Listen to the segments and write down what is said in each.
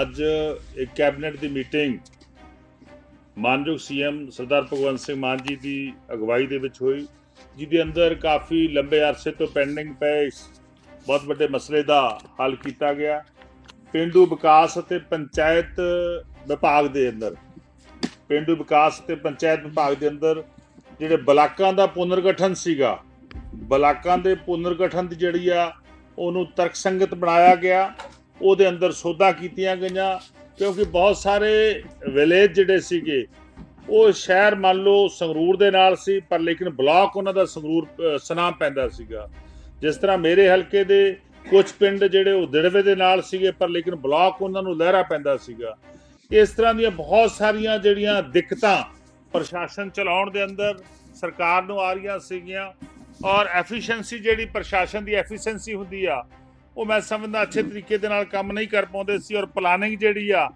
ਅੱਜ ਇੱਕ ਕੈਬਨਿਟ ਦੀ ਮੀਟਿੰਗ ਮਾਨਯੋਗ ਸੀਐਮ ਸਰਦਾਰ ਭਗਵੰਤ ਸਿੰਘ ਮਾਨ ਜੀ ਦੀ ਅਗਵਾਈ ਦੇ ਵਿੱਚ ਹੋਈ, ਜਿਹਦੇ ਅੰਦਰ ਕਾਫੀ ਲੰਬੇ ਅਰਸੇ ਤੋਂ ਪੈਂਡਿੰਗ ਪਏ ਇਸ ਬਹੁਤ ਵੱਡੇ ਮਸਲੇ ਦਾ ਹੱਲ ਕੀਤਾ ਗਿਆ। ਪਿੰਡੂ ਵਿਕਾਸ ਅਤੇ ਪੰਚਾਇਤ ਵਿਭਾਗ ਦੇ ਅੰਦਰ, ਪਿੰਡੂ ਵਿਕਾਸ ਤੇ ਪੰਚਾਇਤ ਵਿਭਾਗ ਦੇ ਅੰਦਰ ਜਿਹੜੇ ਬਲਾਕਾਂ ਦਾ ਪੁਨਰਗਠਨ ਸੀਗਾ, ਬਲਾਕਾਂ ਦੇ ਪੁਨਰਗਠਨ ਦੀ ਜਿਹੜੀ ਆ, ਉਹਨੂੰ ਤਰਕਸੰਗਤ ਬਣਾਇਆ ਗਿਆ। ਉਹਦੇ ਅੰਦਰ ਸੋਧਾਂ ਕੀਤੀਆਂ ਗਈਆਂ ਕਿਉਂਕਿ ਬਹੁਤ ਸਾਰੇ ਵਿਲੇਜ ਜਿਹੜੇ ਸੀਗੇ ਉਹ ਸ਼ਹਿਰ ਮੰਨ ਲਓ ਸੰਗਰੂਰ ਦੇ ਨਾਲ ਸੀ ਪਰ ਲੇਕਿਨ ਬਲਾਕ ਉਹਨਾਂ ਦਾ ਸੰਗਰੂਰ ਅ, ਸੁਨਾਮ ਪੈਂਦਾ ਸੀਗਾ। ਜਿਸ ਤਰ੍ਹਾਂ ਮੇਰੇ ਹਲਕੇ ਦੇ ਕੁਝ ਪਿੰਡ ਜਿਹੜੇ ਉਹ ਦਿੜਵੇ ਦੇ ਨਾਲ ਸੀਗੇ ਪਰ ਲੇਕਿਨ ਬਲਾਕ ਉਹਨਾਂ ਨੂੰ ਲਹਿਰਾ ਪੈਂਦਾ ਸੀਗਾ। ਇਸ ਤਰ੍ਹਾਂ ਦੀਆਂ ਬਹੁਤ ਸਾਰੀਆਂ ਜਿਹੜੀਆਂ ਦਿੱਕਤਾਂ ਪ੍ਰਸ਼ਾਸਨ ਚਲਾਉਣ ਦੇ ਅੰਦਰ ਸਰਕਾਰ ਨੂੰ ਆ ਰਹੀਆਂ ਸੀਗੀਆਂ ਔਰ ਐਫੀਸ਼ੀਐਂਸੀ ਜਿਹੜੀ ਪ੍ਰਸ਼ਾਸਨ ਦੀ ਐਫੀਸ਼ੀਐਂਸੀ ਹੁੰਦੀ ਆ ਉਹ ਮੈਂ ਸਮਝਦਾ ਅੱਛੇ ਤਰੀਕੇ ਦੇ ਨਾਲ ਕੰਮ ਨਹੀਂ ਕਰ ਪਾਉਂਦੇ ਸੀ ਔਰ ਪਲਾਨਿੰਗ ਜਿਹੜੀ ਆ,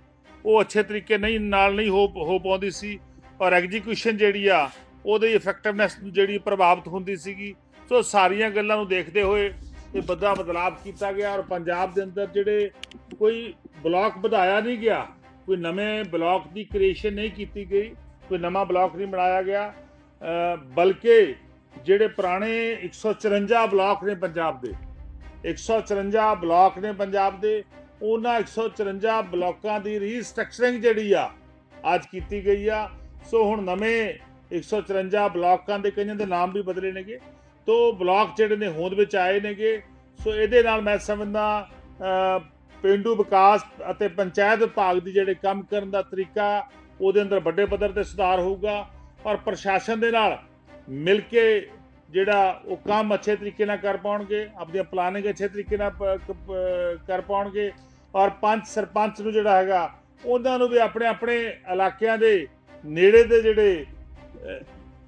ਉਹ ਅੱਛੇ ਤਰੀਕੇ ਨਹੀਂ, ਨਾਲ ਨਹੀਂ ਹੋ ਹੋ ਪਾਉਂਦੀ ਸੀ। ਔਰ ਐਗਜ਼ੀਕਿਊਸ਼ਨ ਜਿਹੜੀ ਆ, ਉਹਦੀ ਇਫੈਕਟਿਵਨੈਸ ਜਿਹੜੀ ਪ੍ਰਭਾਵਿਤ ਹੁੰਦੀ ਸੀਗੀ। ਸੋ ਸਾਰੀਆਂ ਗੱਲਾਂ ਨੂੰ ਦੇਖਦੇ ਹੋਏ ਇਹ ਵੱਡਾ ਬਦਲਾਅ ਕੀਤਾ ਗਿਆ ਔਰ ਪੰਜਾਬ ਦੇ ਅੰਦਰ ਜਿਹੜੇ ਕੋਈ ਬਲਾਕ ਵਧਾਇਆ ਨਹੀਂ ਗਿਆ, ਕੋਈ ਨਵੇਂ ਬਲਾਕ ਦੀ ਕ੍ਰੀਏਸ਼ਨ ਨਹੀਂ ਕੀਤੀ ਗਈ, ਕੋਈ ਨਵਾਂ ਬਲਾਕ ਨਹੀਂ ਬਣਾਇਆ ਗਿਆ ਬਲਕਿ ਜਿਹੜੇ ਪੁਰਾਣੇ 154 ਬਲਾਕ ਨੇ ਪੰਜਾਬ ਦੇ 154 ਬਲਾਕ ਨੇ ਪੰਜਾਬ ਦੇ। ਉਹਨਾਂ 154 ਬਲਾਕਾਂ ਦੀ ਰੀਸਟਰਕਚਰਿੰਗ ਜਿਹੜੀ ਆ ਅੱਜ ਕੀਤੀ ਗਈ ਆ। ਸੋ ਹੁਣ ਨਵੇਂ 154 ਬਲਾਕਾਂ ਦੇ ਕਈਆਂ ਦੇ ਨਾਮ ਵੀ ਬਦਲੇ ਨੇਗੇ। ਤੋ ਬਲਾਕ ਜਿਹੜੇ ਨੇ ਹੋਂਦ ਵਿੱਚ ਆਏ ਨੇਗੇ। ਸੋ ਇਹਦੇ ਨਾਲ ਮੈਂ ਸਮਝਦਾ ਅ, ਪਿੰਡੂ ਵਿਕਾਸ ਅਤੇ ਪੰਚਾਇਤ ਵਿਭਾਗ ਦੀ ਜਿਹੜੇ ਕੰਮ ਕਰਨ ਦਾ ਤਰੀਕਾ ਉਹਦੇ ਅੰਦਰ ਵੱਡੇ ਪੱਧਰ ਤੇ ਸੁਧਾਰ ਹੋਊਗਾ। ਔਰ ਪ੍ਰਸ਼ਾਸਨ ਦੇ ਨਾਲ ਮਿਲ ਕੇ ਜਿਹੜਾ ਉਹ ਕੰਮ ਅੱਛੇ ਤਰੀਕੇ ਨਾਲ ਕਰ ਪਾਉਣਗੇ ਆਪਣੀਆਂ ਪਲਾਨਿੰਗ ਅੱਛੇ ਤਰੀਕੇ ਨਾਲ ਪ- ਕਰ ਪਾਉਣਗੇ ਔਰ ਪੰਚ ਸਰਪੰਚ ਨੂੰ ਜਿਹੜਾ ਹੈਗਾ, ਉਹਨਾਂ ਨੂੰ ਵੀ ਆਪਣੇ ਆਪਣੇ ਇਲਾਕਿਆਂ ਦੇ ਨੇੜੇ ਦੇ ਜਿਹੜੇ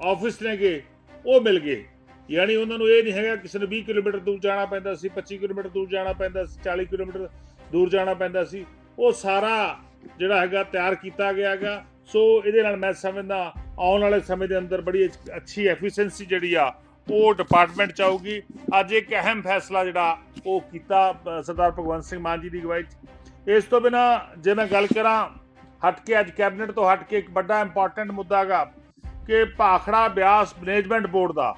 ਆਫਿਸ ਨੇਗੇ, ਉਹ ਮਿਲ ਗਏ। ਯਾਨੀ ਉਹਨਾਂ ਨੂੰ ਇਹ ਨਹੀਂ ਹੈਗਾ ਕਿਸੇ ਨੂੰ 20 ਕਿਲੋਮੀਟਰ ਦੂਰ ਜਾਣਾ ਪੈਂਦਾ ਸੀ 25 ਕਿਲੋਮੀਟਰ ਦੂਰ ਜਾਣਾ ਪੈਂਦਾ ਸੀ 40 ਕਿਲੋਮੀਟਰ ਦੂਰ ਜਾਣਾ ਪੈਂਦਾ ਸੀ, ਉਹ ਸਾਰਾ ਜਿਹੜਾ ਹੈਗਾ ਤਿਆਰ ਕੀਤਾ ਗਿਆ ਹੈਗਾ। ਸੋ ਇਹਦੇ ਨਾਲ ਮੈਂ ਸਮਝਦਾ, ਆਉਣ ਵਾਲੇ ਸਮੇਂ ਦੇ ਅੰਦਰ ਬੜੀ ਅੱਛ- ਅੱਛੀ ਐਫੀਸ਼ੀਐਂਸੀ ਜਿਹੜੀ ਆ ਉਹ ਡਿਪਾਰਟਮੈਂਟ ਚ ਆਊਗੀ। ਅੱਜ ਇੱਕ ਅਹਿਮ ਫੈਸਲਾ ਜਿਹੜਾ ਉਹ ਕੀਤਾ ਸਰਦਾਰ ਭਗਵੰਤ ਸਿੰਘ ਮਾਨ ਜੀ ਦੀ ਅਗਵਾਈ 'ਚ। ਇਸ ਤੋਂ ਬਿਨਾ ਜੇ ਮੈਂ ਗੱਲ ਕਰਾਂ, ਹਟ ਕੇ ਅੱਜ ਕੈਬਨਿਟ ਤੋਂ ਹਟ ਕੇ ਇੱਕ ਵੱਡਾ ਇੰਪੋਰਟੈਂਟ ਮੁੱਦਾ ਹੈਗਾ ਕਿ ਭਾਖੜਾ ਬਿਆਸ ਮੈਨੇਜਮੈਂਟ ਬੋਰਡ ਦਾ,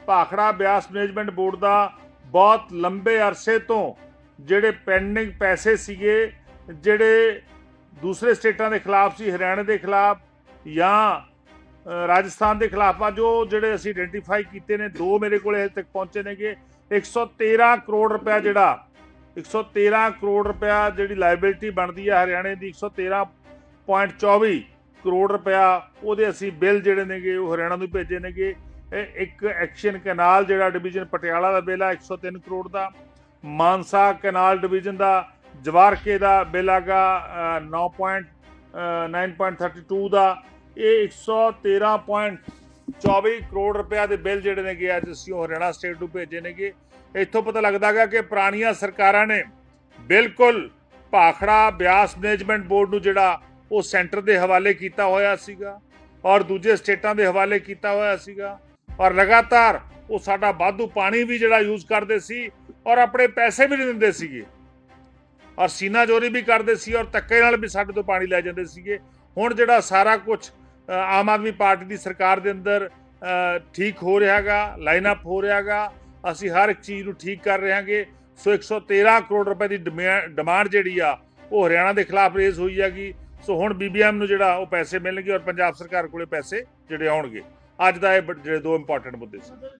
ਭਾਖੜਾ ਬਿਆਸ ਮੈਨੇਜਮੈਂਟ ਬੋਰਡ ਦਾ ਬਹੁਤ ਲੰਬੇ ਅਰਸੇ ਤੋਂ ਜਿਹੜੇ ਪੈਂਡਿੰਗ ਪੈਸੇ ਸੀਗੇ, ਜਿਹੜੇ ਦੂਸਰੇ ਸਟੇਟਾਂ ਦੇ ਖਿਲਾਫ ਸੀ, ਹਰਿਆਣਾ ਦੇ ਖਿਲਾਫ ਜਾਂ ਰਾਜਸਥਾਨ ਦੇ ਖਿਲਾਫ ਆ ਜੋ ਜਿਹੜੇ ਅਸੀਂ ਆਇਡੈਂਟੀਫਾਈ ਕੀਤੇ ਨੇ ਦੋ ਮੇਰੇ ਕੋਲ ਹਜੇ ਤੱਕ ਪਹੁੰਚੇ ਨੇਗੇ। 113 ਕਰੋੜ ਰੁਪਇਆ ਜਿਹੜਾ 113 ਕਰੋੜ ਰੁਪਇਆ ਜਿਹੜੀ ਲਾਇਬਿਲਿਟੀ ਬਣਦੀ ਹੈ ਹਰਿਆਣੇ ਦੀ 113.24 ਕਰੋੜ ਰੁਪਇਆ ਉਹਦੇ ਅਸੀਂ ਬਿੱਲ ਜਿਹੜੇ ਨੇਗੇ ਉਹ ਹਰਿਆਣਾ ਨੂੰ ਭੇਜੇ ਨੇਗੇ। ਇੱਕ ਐਕਸ਼ਨ ਕੈਨਾਲ ਜਿਹੜਾ ਡਿਵੀਜ਼ਨ ਪਟਿਆਲਾ ਦਾ ਬਿੱਲ ਆ 103 ਕਰੋੜ ਦਾ। ਮਾਨਸਾ ਕੈਨਾਲ ਡਿਵੀਜ਼ਨ ਦਾ ਜਵਾਰਕੇ ਦਾ ਬਿੱਲ ਹੈਗਾ ਅ, 9.9.32 ਦਾ। ਇਹ 113.24 ਕਰੋੜ ਰੁਪਇਆ ਦੇ ਬਿੱਲ ਜਿਹੜੇ ਨੇਗੇ ਅੱਜ ਅਸੀਂ ਉਹ ਹਰਿਆਣਾ ਸਟੇਟ ਨੂੰ ਭੇਜੇ ਨੇਗੇ। ਇੱਥੋਂ ਪਤਾ ਲੱਗਦਾ ਹੈਗਾ ਕਿ ਪੁਰਾਣੀਆਂ ਸਰਕਾਰਾਂ ਨੇ ਬਿਲਕੁਲ ਭਾਖੜਾ ਬਿਆਸ ਮੈਨੇਜਮੈਂਟ ਬੋਰਡ ਨੂੰ ਜਿਹੜਾ ਉਹ ਸੈਂਟਰ ਦੇ ਹਵਾਲੇ ਕੀਤਾ ਹੋਇਆ ਸੀਗਾ ਔਰ ਦੂਜੇ ਸਟੇਟਾਂ ਦੇ ਹਵਾਲੇ ਕੀਤਾ ਹੋਇਆ ਸੀਗਾ ਔਰ ਲਗਾਤਾਰ ਉਹ ਸਾਡਾ ਵਾਧੂ ਪਾਣੀ ਵੀ ਜਿਹੜਾ ਯੂਜ਼ ਕਰਦੇ ਸੀ ਔਰ ਆਪਣੇ ਪੈਸੇ ਵੀ ਨਹੀਂ ਦਿੰਦੇ ਸੀਗੇ। ਔਰ ਸੀਨਾ ਚੋਰੀ ਵੀ ਕਰਦੇ ਸੀ ਔਰ ਧੱਕੇ ਨਾਲ ਵੀ ਸਾਡੇ ਤੋਂ ਪਾਣੀ ਲੈ ਜਾਂਦੇ ਸੀਗੇ। ਹੁਣ ਜਿਹੜਾ ਸਾਰਾ ਕੁਝ ਆਮ ਆਦਮੀ ਪਾਰਟੀ ਦੀ ਸਰਕਾਰ ਦੇ ਅੰਦਰ ਠੀਕ ਹੋ ਰਿਹਾਗਾ ਲਾਈਨ ਅਪ ਹੋ ਰਿਹਾਗਾ, ਅਸੀਂ ਹਰ ਇੱਕ ਚੀਜ਼ ਨੂੰ ਠੀਕ ਕਰ ਰਹੇ ਹਾਂਗੇ ਸੋ 113 ਕਰੋੜ ਰੁਪਏ ਦੀ ਡਿਮਾ- ਡਿਮਾਂਡ ਜਿਹੜੀ ਆ, ਉਹ ਹਰਿਆਣਾ ਦੇ ਖਿਲਾਫ ਰੇਜ਼ ਹੋਈ ਹੈਗੀ। ਸੋ ਹੁਣ ਬੀਬੀਐਮ ਨੂੰ ਜਿਹੜਾ, ਉਹ ਪੈਸੇ ਮਿਲਣਗੇ ਔਰ ਪੰਜਾਬ ਸਰਕਾਰ ਕੋਲੇ ਪੈਸੇ ਜਿਹੜੇ ਆਉਣਗੇ। ਅੱਜ ਦਾ ਇਹ ਬ- ਜਿਹੜੇ ਦੋ ਇੰਪੋਰਟੈਂਟ ਮੁੱਦੇ ਸੀ।